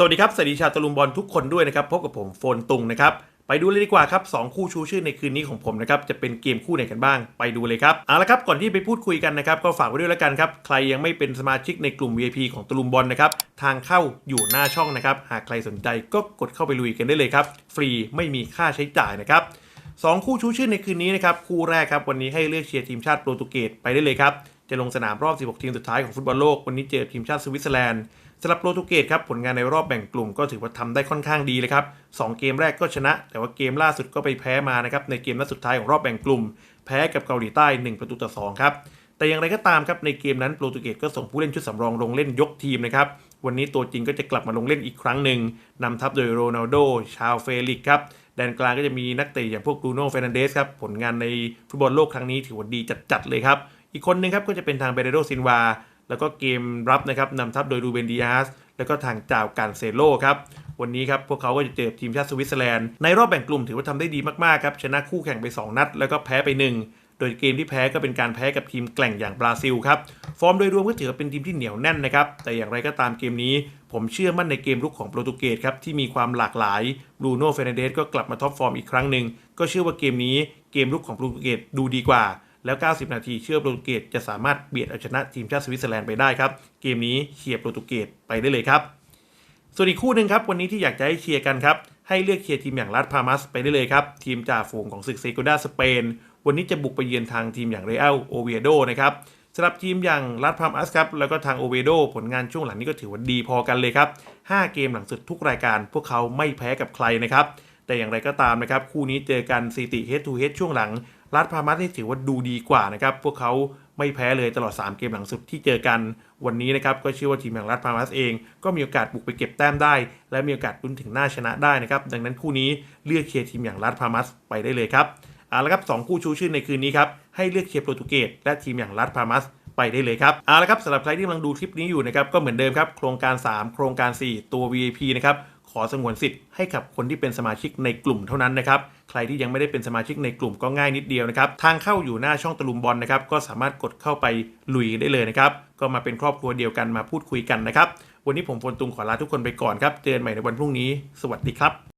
สวัสดีครับสวัสดีชาวตะลุมบอลทุกคนด้วยนะครับ พบกับผมโฟนตุงนะครับ ไปดูเลยดีกว่าครับสองคู่ชูชื่อในคืนนี้ของผมนะครับ จะเป็นเกมคู่ไหนกันบ้าง ไปดูเลยครับ เอาละครับก่อนที่ไปพูดคุยกันนะครับ ก็ฝากไว้ด้วยแล้วกันครับ ใครยังไม่เป็นสมาชิกในกลุ่ม VIP ของตะลุมบอลนะครับ ทางเข้าอยู่หน้าช่องนะครับ หากใครสนใจก็กดเข้าไปลุยกันได้เลยครับ ฟรีไม่มีค่าใช้จ่ายนะครับสองคู่ชูชื่อในคืนนี้นะครับคู่แรกครับวันนี้ให้เลือกเชียร์ทีมชาติโปรตุเกสไปได้เลยครับจะลงสนามรอบ 16 ทีมสุดท้ายของฟุตบอลโลกวันนี้เจอทีมชาติสวิตเซอร์แลนด์ สำหรับโปรตุเกสครับผลงานในรอบแบ่งกลุ่มก็ถือว่าทำได้ค่อนข้างดีเลยครับสองเกมแรกก็ชนะ แต่ว่าเกมล่าสุดก็ไปแพ้มานะครับในเกมนัดสุดท้ายของรอบแบ่งกลุ่ม แพ้กับเกาหลีใต้ 1 ประตูต่อ2ครับแต่อย่างไรก็ตามครับในเกมนั้นโปรตุเกสก็ส่งผู้เล่นชุดสำรองลงเล่นยกทีมนะครับวันนี้ตัวจริงก็จะกลับมาลงเล่นอีกครั้งหนึ่งนำทัพโดยโรนัลโด ชาวเฟลิกครับแดนกลางก็จะมีนักเตะอย่างพวกบรูโน่เฟรนันเดสครับผลงานในฟุตบอลโลกครั้งนี้ถือว่าดีจัดๆเลยครับอีกคนหนึงครับก็จะเป็นทางเบเรโดซินวา แล้วก็เกมรับนะครับนำทัพโดยรูเบนดิอาสแล้วก็ทางจาวการเซโลครับวันนี้ครับพวกเขาก็จะเจอทีมชาติสวิตเซอร์แลนด์ในรอบแบ่งกลุ่มถือว่าทำได้ดีมากๆครับชนะคู่แข่งไป 2 นัด แล้วก็แพ้ไป 1 โดยเกมที่แพ้ก็เป็นการแพ้กับทีมแกล่งอย่างบราซิลครับฟอร์มโดยรวมก็ถือว่าเป็นทีมที่เหนียวแน่นนะครับแต่อย่างไรก็ตามเกมนี้ ผมเชื่อมั่นในเกมรุกของโปรตุเกสครับที่มีความหลากหลายบรูโน่เฟรนันเดสก็กลับมาท็อปฟอร์มอีกครั้งหนึ่งก็เชื่อว่าเกมนี้เกมรุกของโปรตุเกสดูดีกว่า แล้ว 90 นาทีเชื่อโปรตุเกสจะสามารถเบียดเอาชนะทีมชาติสวิตเซอร์แลนด์ไปได้ครับ เกมนี้เชียร์โปรตุเกสไปได้เลยครับ ส่วนอีกคู่หนึ่งครับ วันนี้ที่อยากจะให้เชียร์กันครับ ให้เลือกเชียร์ทีมอย่างลาดพามัสไปได้เลยครับ ทีมจ่าฝูงของศึกเซโกดาสเปน วันนี้จะบุกไปเยือนทางทีมอย่างเรอัลโอเวโดนะครับสำหรับทีมอย่างลาดพามัสครับ แล้วก็ทางโอเวโดผลงานช่วงหลังนี้ก็ถือว่าดีพอกันเลยครับ 5 เกมหลังสุดทุกรายการ พวกเขาไม่แพ้กับใครนะครับ แต่อย่างไรก็ตามนะครับ คู่นี้เจอกันสติ head to head ช่วงหลัง ลาดพามัสนี่ถือว่าดูดีกว่านะครับ พวกเขาไม่แพ้เลยตลอด 3 เกมหลังสุดที่เจอกันวันนี้นะครับ ก็เชื่อว่าทีมอย่างลาดพามัสเอง ก็มีโอกาสบุกไปเก็บแต้มได้ และมีโอกาสลุ้นถึงหน้าชนะได้นะครับ ดังนั้นคู่นี้เลือกเชียร์ทีมอย่างลาดพามัสไปได้เลยครับเอาละครับสองคู่ชูชื่อในคืนนี้ครับให้เลือกเชียร์โปรตุเกสและทีมอย่างลาดพามัสไปได้เลยครับเอาละครับสำหรับใครที่กำลังดูคลิปนี้อยู่นะครับก็เหมือนเดิมครับโครงการ 3 โครงการ 4 ตัว VIP นะครับ ขอสงวนสิทธิ์ให้กับคนที่เป็นสมาชิกในกลุ่มเท่านั้นนะครับใครที่ยังไม่ได้เป็นสมาชิกในกลุ่มก็ง่ายนิดเดียวนะครับ ทางเข้าอยู่หน้าช่องตะลุมบอลนะครับ ก็สามารถกดเข้าไปลุยได้เลยนะครับ ก็มาเป็นครอบครัวเดียวกันมาพูดคุยกันนะครับ วันนี้ผมพลตุงขอลาทุกคนไปก่อนครับ เจอกันใหม่ในวันพรุ่งนี้ สวัสดีครับ